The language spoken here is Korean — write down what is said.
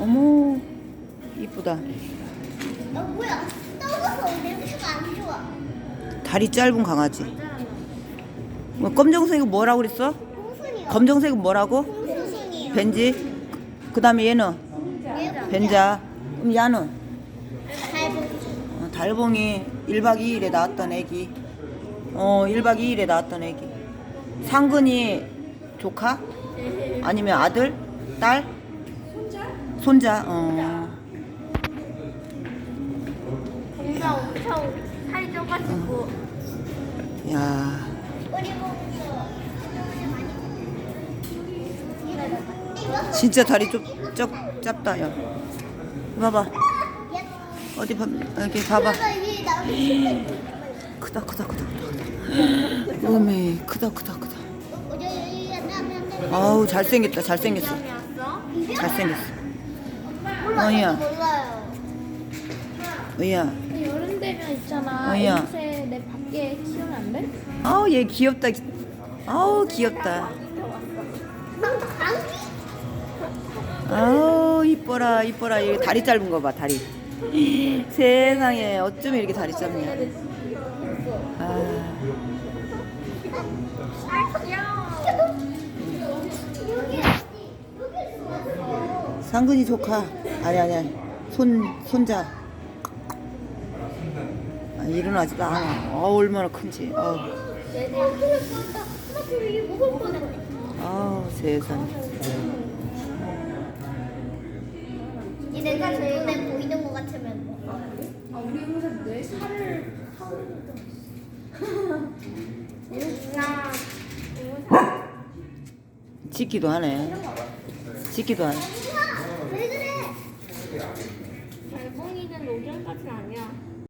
어머 이쁘다 어 뭐야? 떠서 냄새가 안 좋아. 다리 짧은 강아지 뭐, 검정색은 뭐라고 그랬어? 홍순이요. 검정색은 뭐라고? 홍순이요. 벤지 그 다음에 얘는 벤자 그럼 야는 달봉. 어, 달봉이 1박 2일에 나왔던 애기 어 1박 2일에 나왔던 애기 상근이 조카? 아니면 아들? 딸? 손자? 어. 공사 엄청 살이 쪄가지고. 야, 진짜 다리 좀 쩍, 짧다 야. 봐봐. 어디 봐 여기 봐봐. 크다 크다 크다 크다. 어메 크다 크다 크다. 아우 잘생겼다 잘생겼어. 잘생겼어 어이야. 몰라요. 어이야. 여름 되면 있잖아. 어이야. 앵무새 내 밖에 키우면 안 돼? 아우 얘 귀엽다. 아우 귀엽다. 아우 이뻐라 이뻐라. 얘 다리 짧은 거 봐 다리. 세상에 어쩜 이렇게 다리 짧냐. 아, 상근이 조카 아니 아니 아니. 손 손자 아, 일어나지도 않아 어 얼마나 큰지. 어. 아우 세상에. 이 내가 제일 눈에 보이는 것 같으면 뭐. 아 우리 앵무새 내 살을 나 짖기도 하네. 짖기도 하네 오전까지는 아니야.